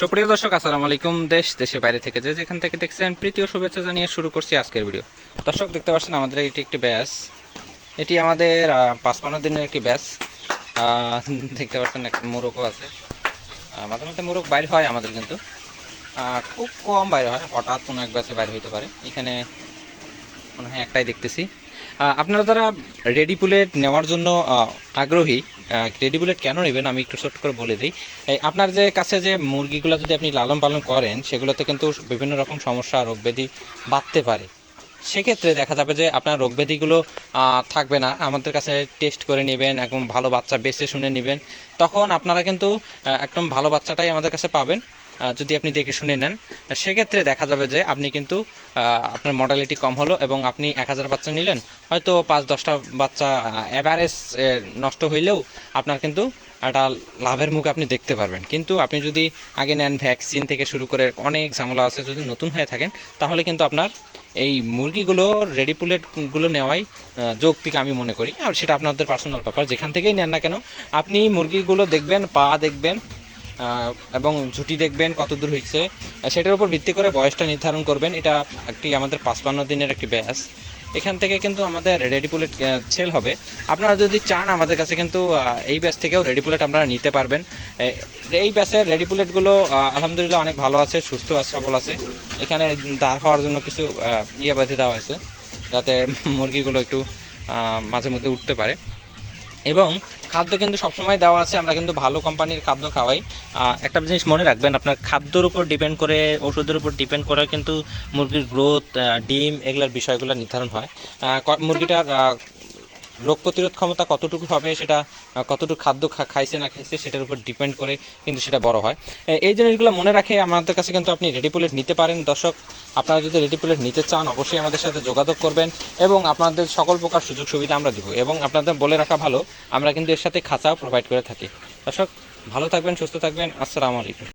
সুপ্রিয় দর্শক, আসসালামু আলাইকুম। দেশ, দেশের বাইরে থেকে যে যেখান থেকে দেখছেন, প্রীতি ও শুভেচ্ছা জানিয়ে শুরু করছি আজকের ভিডিও দর্শক, দেখতে পাচ্ছেন, আমাদের এটি একটি ব্যাস। এটি আমাদের পাঁচপান্ন দিনের একটি ব্যাস। দেখতে পাচ্ছেন, একটা মোরগও আছে। মাঝে মধ্যে মোরগ বাইরে হয় আমাদের কিন্তু। খুব কম বাইরে হয়, হঠাৎ কোনো এক ব্যাসে বাইরে হইতে পারে। এখানে মনে হয় একটাই দেখতেছি। আপনারা যারা রেডি বুলেট নেওয়ার জন্য আগ্রহী রেডি বুলেট কেন নেবেন আমি একটু ছোট্ট করে বলে দিই। আপনার যে কাছে যে মুরগিগুলো যদি আপনি লালন পালন করেন, সেগুলোতে কিন্তু বিভিন্ন রকম সমস্যা রোগ ব্যাধি বাড়তে পারে। সেক্ষেত্রে দেখা যাবে যে আপনার রোগ ব্যাধিগুলো থাকবে না। আমাদের কাছে টেস্ট করে নেবেন, একদম ভালো বাচ্চা বেছে শুনে নেবেন। তখন আপনারা কিন্তু একদম ভালো বাচ্চাটাই আমাদের কাছে পাবেন। যদি আপনি দেখে শুনে নেন সেক্ষেত্রে দেখা যাবে যে আপনি কিন্তু আপনার মডালিটি কম হলো এবং আপনি এক হাজার বাচ্চা নিলেন। হয়তো পাঁচ দশটা বাচ্চা অ্যাভারেজ নষ্ট হইলেও আপনার কিন্তু একটা লাভের মুখ আপনি দেখতে পারবেন। কিন্তু আপনি যদি আগে নেন ভ্যাকসিন থেকে শুরু করে অনেক ঝামেলা আছে, যদি নতুন হয়ে থাকেন, তাহলে কিন্তু আপনার এই মুরগিগুলো রেডি পুলেটগুলো নেওয়াই যৌক্তিক আমি মনে করি। আর সেটা আপনাদের পার্সোনাল ব্যাপার। যেখান থেকেই নেন না কেন, আপনি মুরগিগুলো দেখবেন, পা দেখবেন এবং ঝুঁটি দেখবেন কত দূর হয়েছে সেটার উপর ভিত্তি করে বয়সটা নির্ধারণ করবেন। এটা একটি আমাদের পাঁচপান্ন দিনের একটি ব্যাস। এখান থেকে কিন্তু আমাদের রেডি পুলেট সেল হবে। আপনারা যদি চান, আমাদের কাছে কিন্তু এই ব্যাচ থেকেও রেডি পুলেট আপনারা নিতে পারবেন। এই ব্যাচের রেডি পুলেটগুলো আলহামদুলিল্লাহ অনেক ভালো আছে, সুস্থ আছে, সবল আছে। এখানে দাঁড় হওয়ার জন্য কিছু ইয়ে বেঁধে দেওয়া হয়েছে। যাতে মুরগিগুলো একটু মাঝে মধ্যে উঠতে পারে। এবং খাদ্য কিন্তু সবসময় দেওয়া আছে, আমরা কিন্তু ভালো কোম্পানির খাদ্য খাওয়াই। একটা জিনিস মনে রাখবেন, আপনার খাদ্যর উপর ডিপেন্ড করে, ওষুধের উপর ডিপেন্ড করে কিন্তু মুরগির গ্রোথ ডিম, এগুলোর বিষয়গুলো নির্ধারণ হয়। মুরগিটার রোগ প্রতিরোধ ক্ষমতা কতটুকু হবে, সেটা কতটুকু খাদ্য খাইছে না খাইছে, সেটার উপর ডিপেন্ড করে কিন্তু সেটা বড় হয়। এই জিনিসগুলো মনে রাখে, আমাদের কাছে কিন্তু আপনি রেডি পুলেট নিতে পারেন। দর্শক, আপনারা যদি রেডি পুলেট নিতে চান, অবশ্যই আমাদের সাথে যোগাযোগ করবেন এবং আপনাদের সকল প্রকার সুযোগ সুবিধা আমরা দিব এবং আপনাদের বলে রাখা ভালো, আমরা কিন্তু এর সাথে খাঁচাও প্রোভাইড করে থাকি। দর্শক, ভালো থাকবেন, সুস্থ থাকবেন। আসসালামু আলাইকুম।